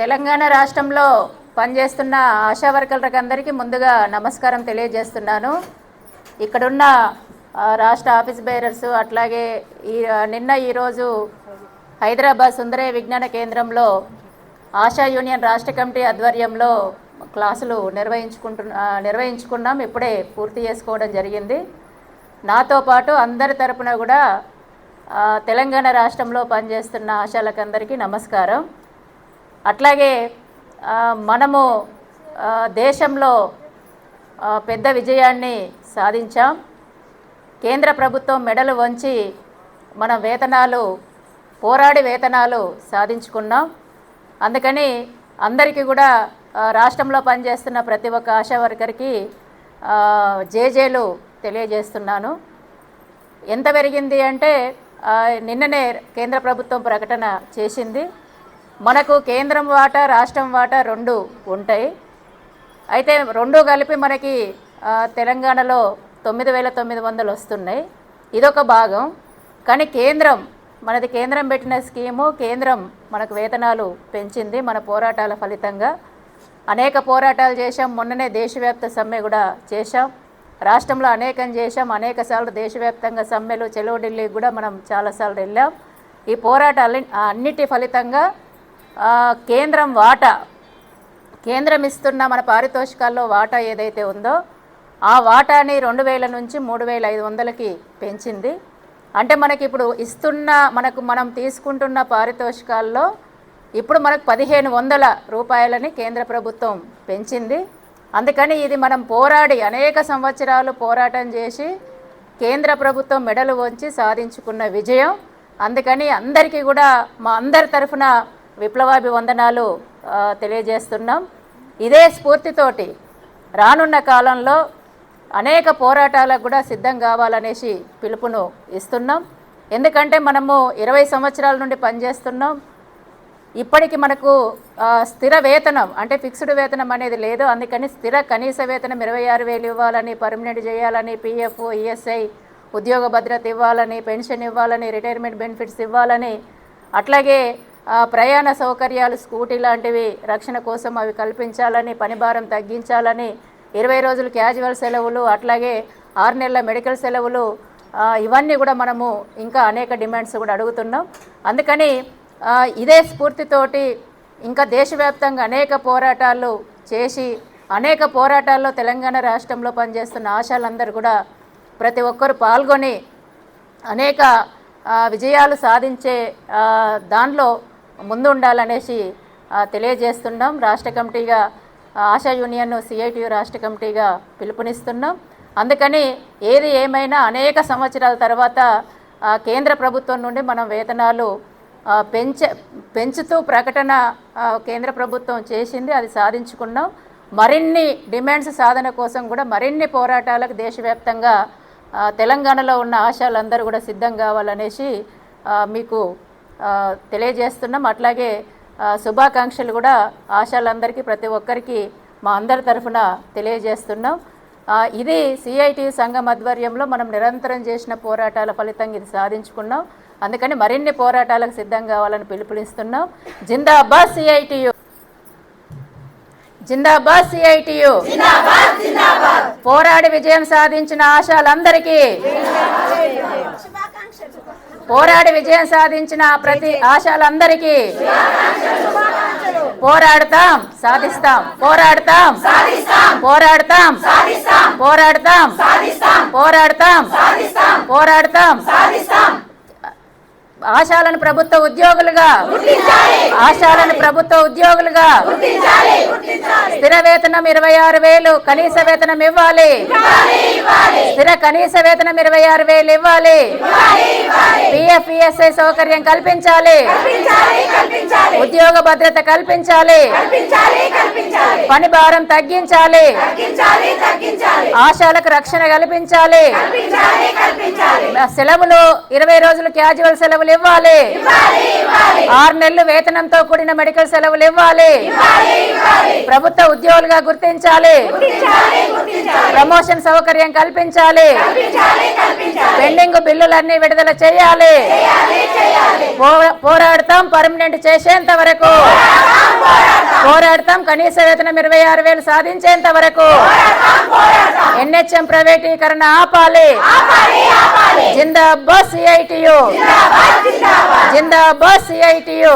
తెలంగాణ రాష్ట్రంలో పనిచేస్తున్న ఆశా వర్కర్లకందరికీ ముందుగా నమస్కారం తెలియజేస్తున్నాను. ఇక్కడున్న రాష్ట్ర ఆఫీస్ బేరర్స్ అట్లాగే ఈ నిన్న ఈరోజు హైదరాబాద్ సుందరయ్య విజ్ఞాన కేంద్రంలో ఆశా యూనియన్ రాష్ట్ర కమిటీ ఆధ్వర్యంలో క్లాసులు నిర్వహించుకుంటు నిర్వహించుకున్నాం. ఇప్పుడే పూర్తి చేసుకోవడం జరిగింది. నాతో పాటు అందరి తరపున కూడా తెలంగాణ రాష్ట్రంలో పనిచేస్తున్న ఆశాలకందరికీ నమస్కారం. అట్లాగే మనము దేశంలో పెద్ద విజయాన్ని సాధించాం. కేంద్ర ప్రభుత్వం మెడలు వంచి మన వేతనాలు పోరాడి వేతనాలు సాధించుకున్నాం. అందుకని అందరికీ కూడా రాష్ట్రంలో పనిచేస్తున్న ప్రతి ఒక్క ఆశా వర్కర్కి జేజేలు తెలియజేస్తున్నాను. ఎంత పెరిగింది అంటే నిన్ననే కేంద్ర ప్రభుత్వం ప్రకటన చేసింది. మనకు కేంద్రం వాటా రాష్ట్రం వాటా రెండు ఉంటాయి. అయితే రెండు కలిపి మనకి తెలంగాణలో తొమ్మిది వేల తొమ్మిది వందలు వస్తున్నాయి. ఇదొక భాగం. కానీ కేంద్రం మనది కేంద్రం పెట్టిన స్కీము కేంద్రం మనకు వేతనాలు పెంచింది మన పోరాటాల ఫలితంగా. అనేక పోరాటాలు చేశాం. మొన్ననే దేశవ్యాప్త సమ్మె కూడా చేశాం. రాష్ట్రంలో అనేకం చేశాం. అనేకసార్లు దేశవ్యాప్తంగా సమ్మెలు చెలువు ఢిల్లీకి కూడా మనం చాలాసార్లు వెళ్ళాం. ఈ పోరాటాలు అన్నిటి ఫలితంగా కేంద్రం వాటా. కేంద్రం ఇస్తున్న మన పారితోషికాల్లో వాటా ఏదైతే ఉందో ఆ వాటాని రెండు వేల నుంచి మూడు వేల ఐదు వందలకి పెంచింది. అంటే మనకి ఇప్పుడు ఇస్తున్న మనకు మనం తీసుకుంటున్న పారితోషికాల్లో ఇప్పుడు మనకు పదిహేను వందల రూపాయలని కేంద్ర ప్రభుత్వం పెంచింది. అందుకని ఇది మనం పోరాడి అనేక సంవత్సరాలు పోరాటం చేసి కేంద్ర ప్రభుత్వం మెడలు వంచి సాధించుకున్న విజయం. అందుకని అందరికీ కూడా మా అందరి తరఫున విప్లవాభివందనాలు తెలియజేస్తున్నాం. ఇదే స్ఫూర్తితోటి రానున్న కాలంలో అనేక పోరాటాలకు కూడా సిద్ధం కావాలనేసి పిలుపును ఇస్తున్నాం. ఎందుకంటే మనము ఇరవై సంవత్సరాల నుండి పనిచేస్తున్నాం. ఇప్పటికి మనకు స్థిర వేతనం అంటే ఫిక్స్డ్ వేతనం అనేది లేదు. అందుకని స్థిర కనీస వేతనం ఇరవై ఆరు వేలు ఇవ్వాలని పర్మనెంట్ చేయాలని పిఎఫ్ ఈఎస్ఐ ఉద్యోగ భద్రత ఇవ్వాలని పెన్షన్ ఇవ్వాలని రిటైర్మెంట్ బెనిఫిట్స్ ఇవ్వాలని అట్లాగే ప్రయాణ సౌకర్యాలు స్కూటీ లాంటివి రక్షణ కోసం అవి కల్పించాలని పనిభారం తగ్గించాలని ఇరవై రోజులు క్యాజువల్ సెలవులు అట్లాగే ఆరు నెలల మెడికల్ సెలవులు ఇవన్నీ కూడా మనము ఇంకా అనేక డిమాండ్స్ కూడా అడుగుతున్నాం. అందుకని ఇదే స్ఫూర్తితోటి ఇంకా దేశవ్యాప్తంగా అనేక పోరాటాలు చేసి అనేక పోరాటాల్లో తెలంగాణ రాష్ట్రంలో పనిచేస్తున్న ఆశాలందరూ కూడా ప్రతి ఒక్కరు పాల్గొని అనేక విజయాలు సాధించే దానిలో ముందు ఉండాలనేసి తెలియజేస్తున్నాం. రాష్ట్ర కమిటీగా ఆశా యూనియన్ సిఐటియు రాష్ట్ర కమిటీగా పిలుపునిస్తున్నాం. అందుకని ఏది ఏమైనా అనేక సంవత్సరాల తర్వాత కేంద్ర ప్రభుత్వం నుండి మనం వేతనాలు పెంచ పెంచుతూ ప్రకటన కేంద్ర ప్రభుత్వం చేసింది అది సాధించుకున్నాం. మరిన్ని డిమాండ్స్ సాధన కోసం కూడా మరిన్ని పోరాటాలకు దేశవ్యాప్తంగా తెలంగాణలో ఉన్న ఆశాలందరూ కూడా సిద్ధం కావాలనేసి మీకు తెలియజేస్తున్నాం. అట్లాగే శుభాకాంక్షలు కూడా ఆశాలందరికీ ప్రతి ఒక్కరికి మా అందరి తరఫున తెలియజేస్తున్నాం. ఇది సిఐటి సంఘం ఆధ్వర్యంలో మనం నిరంతరం చేసిన పోరాటాల ఫలితంగా ఇది సాధించుకున్నాం. అందుకని మరిన్ని పోరాటాలకు సిద్ధం కావాలని పిలుపునిస్తున్నాం. జిందాబాద్ సిఐటియు జిందాబాద్ సిఐటియు. పోరాడి విజయం సాధించిన ఆశాలందరికీ పోరాడి విజయం సాధించిన ప్రతి ఆశాలందరికీ పోరాడతాం సాధిస్తాం పోరాడతాం పోరాడతాం పోరాడతాం పోరాడతాం పోరాడతాం ఆశాలను ప్రభుత్వ ఉద్యోగులుగా ఆశాలను ప్రభుత్వ ఉద్యోగులుగా స్థిర వేతనం ఇరవై ఆరు వేలు కనీస వేతనం ఇవ్వాలి. స్థిర కనీస వేతనం ఇరవై ఆరు వేలు ఇవ్వాలి. పిఎఫ్ ఈఎస్ఐ సౌకర్యం కల్పించాలి. ఉద్యోగ భద్రత కల్పించాలి. పని భారం తగ్గించాలి. ఆశాలకు రక్షణ కల్పించాలి. సెలవులు ఇరవై రోజులు క్యాజువల్ సెలవులు ఇవ్వాలి. ఆరు నెలలు వేతనంతో కూడిన మెడికల్ సెలవులు ఇవ్వాలి. ప్రభుత్వ ఉద్యోగులుగా గుర్తించాలి. ప్రమోషన్ సౌకర్యం కల్పించాలి. పెండింగ్ బిల్లులన్నీ విడుదల చేయాలి. పోరాడతాం పర్మనెంట్ చేసేంత వరకు. పోరాడతాం కనీస వేతనం ఇరవై ఆరు వేలు సాధించేంత వరకు. ఎన్హెచ్ఎం ప్రైవేటీకరణ ఆపాలి. జిందాబాద్ సిఐటియు. జిందాబాద్ సిఐటియు.